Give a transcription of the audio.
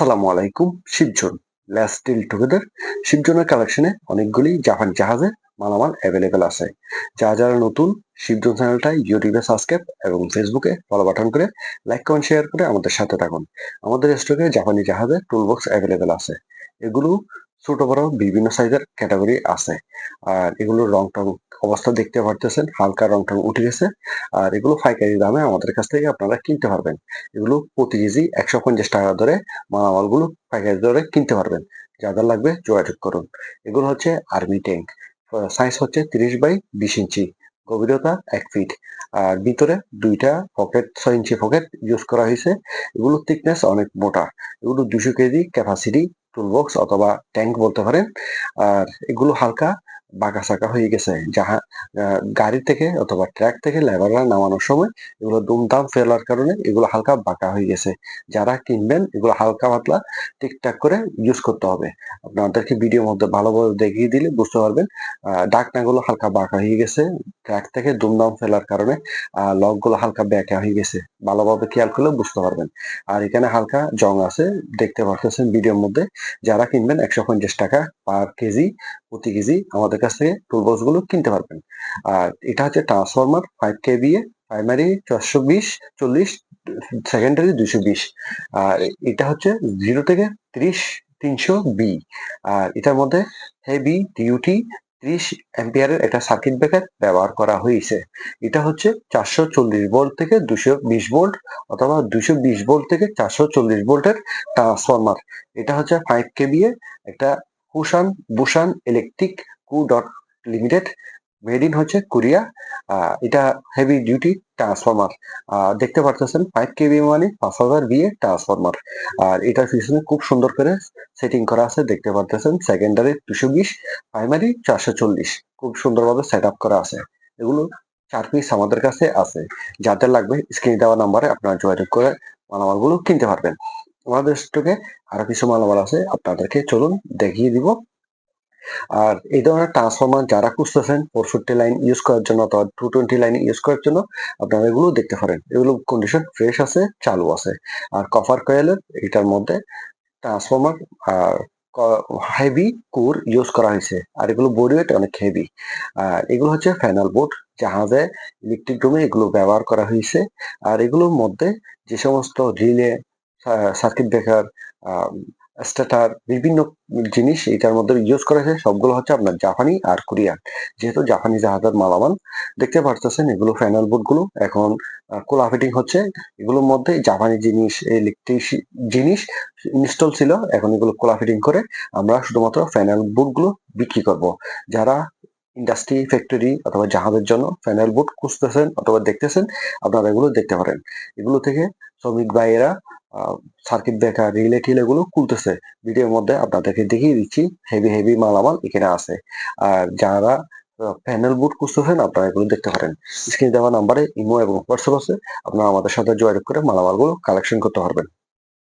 আসসালামু আলাইকুম, শিবজন। ল্যাস স্টিল টুগেদার শিবজনের কালেকশনে অনেকগুলি জাপান জাহাজে মালামাল অ্যাভেলেবেল আছে। যা যারা নতুন, শিবজন চ্যানেলটা ইউটিউবে সাবস্ক্রাইব এবং ফেসবুকে ফলো বাটন করে লাইক কমেন্ট শেয়ার করে আমাদের সাথে থাকুন। আমাদের স্টকে জাপানি জাহাজে টুলবক্স অ্যাভেলেবেল আছে। এগুলো ছোট বড় বিভিন্ন সাইজের ক্যাটাগরি আছে। আর এগুলোর রং টং অবস্থা দেখতে পারতেছেন, হালকা রং টং উঠে গেছে। আর এগুলো পাইকারি দামে আমাদের কাছ থেকে আপনারা কিনতে পারবেন। এগুলো প্রতি কেজি একশো পঞ্চাশ টাকা ধরে মালামালগুলো পাইকারি দরে কিনতে পারবেন। যাদের লাগবে যোগাযোগ করুন। এগুলো হচ্ছে আর্মি ট্যাঙ্ক সাইজ হচ্ছে তিরিশ বাই বিশ ইঞ্চি। গভীরতা এক ফিট আর ভিতরে দুইটা পকেট ছয় ইঞ্চি পকেট ইউজ করা হয়েছে। এগুলো থিকনেস অনেক মোটা। এগুলো দুশো কেজি ক্যাপাসিটি টুলবক্স অথবা ট্যাঙ্ক বলতে পারেন, আর এগুলো হালকা বাঁকা সাকা হয়ে গেছে। যাহা গাড়ি থেকে অথবা ট্র্যাক থেকে লেবাররা নামানোর সময় এগুলো দুমদাম ফেলার কারণে এগুলো হালকা বাঁকা হয়ে গেছে। যারা কিনবেন, এগুলো হালকা পাতলা ঠিকঠাক করে ইউজ করতে হবে। আপনাদেরকে ভিডিওর মধ্যে ভালোভাবে দেখিয়ে দিলে বুঝতে পারবেন ডাকনাগুলো হালকা বাঁকা হয়ে গেছে। ট্র্যাক থেকে দুমদাম ফেলার কারণে লকগুলো হালকা ব্যাকা হয়ে গেছে। ভালোভাবে খেয়াল করলে বুঝতে পারবেন। আর এখানে হালকা জং আছে, দেখতে পারতেছেন ভিডিওর মধ্যে। যারা কিনবেন একশো পঞ্চাশ টাকা পার কেজি প্রতি কেজি আমাদের কাছ থেকে টুলবক্সগুলো কিনতে পারবেন। আর এটা হচ্ছে transformer five K KB primary চারশো বিশ, চল্লিশ সেকেন্ডারি দুইশো বিশ। আর এটা হচ্ছে জিরো থেকে ত্রিশ, তিনশো বি আর এটার মধ্যে হেভি ডিউটি ত্রিশ অ্যাম্পিয়ারের একটা সার্কিট ব্রেকার ব্যবহার করা হয়েছে। এটা হচ্ছে চারশো চল্লিশ ভোল্ট থেকে দুশো বিশ ভোল্ট অথবা দুশো বিশ ভোল্ট থেকে চারশো চল্লিশ ভোল্টের ট্রান্সফরমার। এটা হচ্ছে ফাইভ কেবি একটা হুসান Busan electric co dot limited made in হচ্ছে কোরিয়া এটা হেভি ডিউটি ট্রান্সফরমার দেখতে পারতেছেন ফাইভ কেবি মানে পাঁচ হাজার বিয়ে ট্রান্সফরমার আর এটার পিছনে খুব সুন্দর করে সেটিং করা আছে, দেখতে পারতেছেন সেকেন্ডারি দুশো বিশ প্রাইমারি চারশো চল্লিশ। খুব সুন্দরভাবে সেট আপ করা আছে। এগুলো চার পিস আমাদের কাছে আছে। যাদের লাগবে স্ক্রিনে দেওয়া নাম্বারে আপনারা যোগাযোগ করে মালামালগুলো কিনতে পারবেন। আমাদের স্টকে আরও কিছু মালামাল আছে, আপনাদেরকে চলুন দেখিয়ে দিব। আর এই ধরনের ট্রান্সফরমার যারা খুঁজতেছেন, পঁয়ষট্টি লাইন ইউজ করার জন্য অথবা টু টোয়েন্টি লাইন ইউজ করার জন্য, আপনারা এগুলো দেখতে পারেন। এগুলো কন্ডিশন ফ্রেশ আছে, চালু আছে। আর কভার কয়েলের এটার মধ্যে ট্রান্সফরমার আর হেভি কোর ইউজ করা হয়েছে। আর এগুলো বডি ওয়েট অনেক হেভি আর এগুলো হচ্ছে ফাইনাল বোর্ড জাহাজে ইলেকট্রিক রুমে এগুলো ব্যবহার করা হয়েছে। আর এগুলোর মধ্যে যে সমস্ত রিলে সার্কিট ব্রেকার স্টার্টার বিভিন্ন জিনিস এটার মধ্যে ইউজ করা হয়েছে সবগুলো হচ্ছে আপনার জাপানি আর কোরিয়ান। যেহেতু জাপানি জাহাজের মালামাল, দেখতে পারতেছেন এগুলো ফ্যানাল বোর্ডগুলো। এখন কোলা ফিটিং হচ্ছে। এগুলোর মধ্যে জাপানি জিনিস ইলেকট্রিক জিনিস ইনস্টল ছিল। এখন এগুলো কোলা ফিটিং করে আমরা শুধুমাত্র ফ্যানাল বোর্ডগুলো বিক্রি করব। যারা ইন্ডাস্ট্রি ফ্যাক্টরি অথবা জাহাজের জন্য ফ্যানাল বোর্ড খুঁজতেছেন অথবা দেখতেছেন, আপনারা এগুলো দেখতে পারেন। এগুলো থেকে শ্রমিক ভাইয়েরা সার্কিট ব্রেকার রিলে টিলে গুলো খুলতেছে। ভিডিওর মধ্যে আপনাদেরকে দেখিয়ে দিচ্ছি হেভি হেভি মালামাল এখানে আছে। আর যারা প্যানেল বুট খুঁজতেছেন, আপনারা এগুলো দেখতে পারেন। স্ক্রিনে দেওয়া নাম্বারে ইমো এবং হোয়াটসঅ্যাপ আছে। আপনারা আমাদের সাথে যোগাযোগ করে মালামালগুলো কালেকশন করতে পারবেন।